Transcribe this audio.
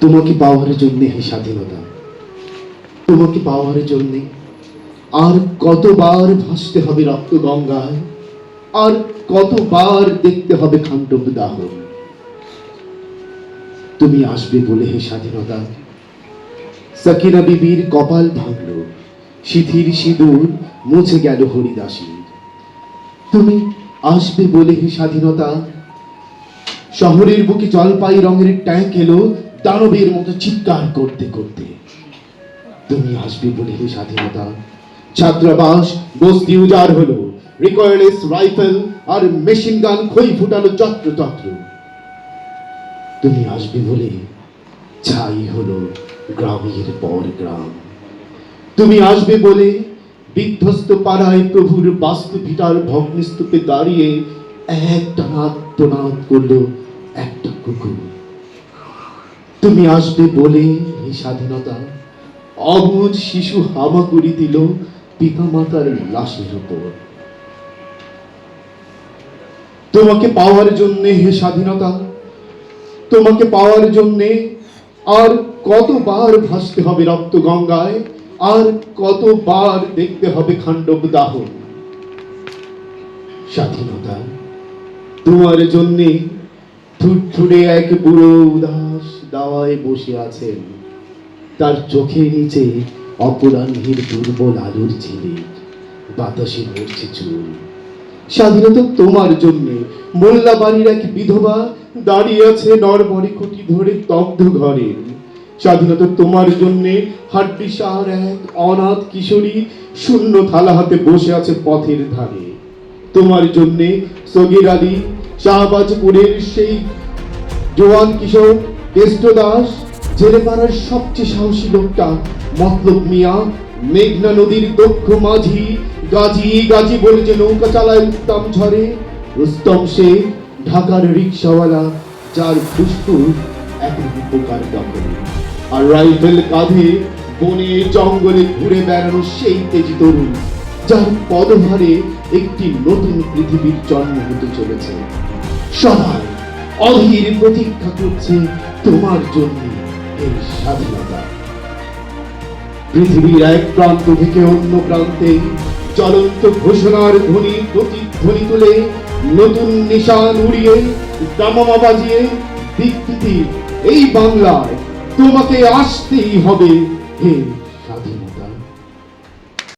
তোমাকে পাওয়ার জন্য হে স্বাধীনতা। তোমাকে পাওয়ার জন্য আর কতবার ভাসতে হবে রক্ত গঙ্গায় আর কতবার দেখতে হবে খান্ডব দাহন তুমি আসবে বলে হে স্বাধীনতা। সাকিনা বিবির কপাল ভাঙল শিথির সিঁদুর মুছে গেল হরিদাসী। তুমি আসবে বলে হে স্বাধীনতা। শহরের বুকে জলপাই রঙের ট্যাঙ্ক এলো দানবের মতো চিৎকার করতে করতে তুমি আসবে বলে হে স্বাধীনতা। ছাত্রাবাস, বস্তি উজাড় হলো। রিকয়েলেস রাইফেল আর মেশিন গান খই ফুটালো যত্রতত্র তুমি আসবে বলে ছাই হলো গ্রামের পর গ্রাম। তুমি আসবে বলে বিধ্বস্ত পাড়ায় প্রভুর বাস্তু ভিটার ভগ্নস্তূপে দাঁড়িয়ে একটা নাদ করল একটা কুকুর। তুমি আসবে বলে এই স্বাধীনতা। অবুজ শিশু হামাগুড়ি দিল পিতামাতার লাশের উপর। তোমাকে পাওয়ার জন্যে হে স্বাধীনতা, তোমাকে পাওয়ার জন্যে আর কতবার ভাসতে হবে রক্ত গঙ্গায়, আর কতবার দেখতে হবে খান্ডব দাহ। স্বাধীনতা, তোমার জন্যে ঠুটঠুটে এক বুড়ো উদাস দাওয়ায় বসে আছেন। তার চোখের নিচে অপরাহ্নের দুর্বল আলোর ঝিলিক বাতাসে নড়ছে চুল। স্বাধীনতা তোমার জন্যে মোল্লা বাড়ির এক বিধবা দাঁড়িয়ে আছে নরবরে খুঁটি ধরে তগ্ধ ঘরে। স্বাধীনতা তোমার জন্যে, হাড্ডি সার এক অনাথ কিশোরী শূন্য থালা হাতে বসে আছে পথের ধারে। তোমার জন্যে সগির আলী শাহবাজপুরের সেই জোয়ান কিশোর কেষ্ট দাস জেলে পাড়ার সবচেয়ে সাহসী লোকটা মতলব মিয়া, মেঘনা নদীর দক্ষ মাঝি, গাজী গাজী বলে যে নৌকা চালায় উত্তম ঝড়ে। রুস্তম সে ঢাকার রিক্সাওয়ালা, যার ফুসফুস এখন উপকার আর রাইফেল কাঁধে বনে জঙ্গলে ঘুরে বেড়ানো সেই তেজি তরুণ, যার পদভারে একটি নতুন পৃথিবীর জন্ম হতে চলেছে। সবাই অধীর প্রতীক্ষা করছে তোমার জন্য এই স্বাধীনতা। পৃথিবীর এক প্রান্ত থেকে অন্য প্রান্তে চলন্ত ঘোষণার ধ্বনি, প্রতিধ্বনি তুলে নতুন নিশান উড়িয়ে, দামামা বাজিয়ে দিক এই বাংলায় তোমাকে আসতেই হবে হে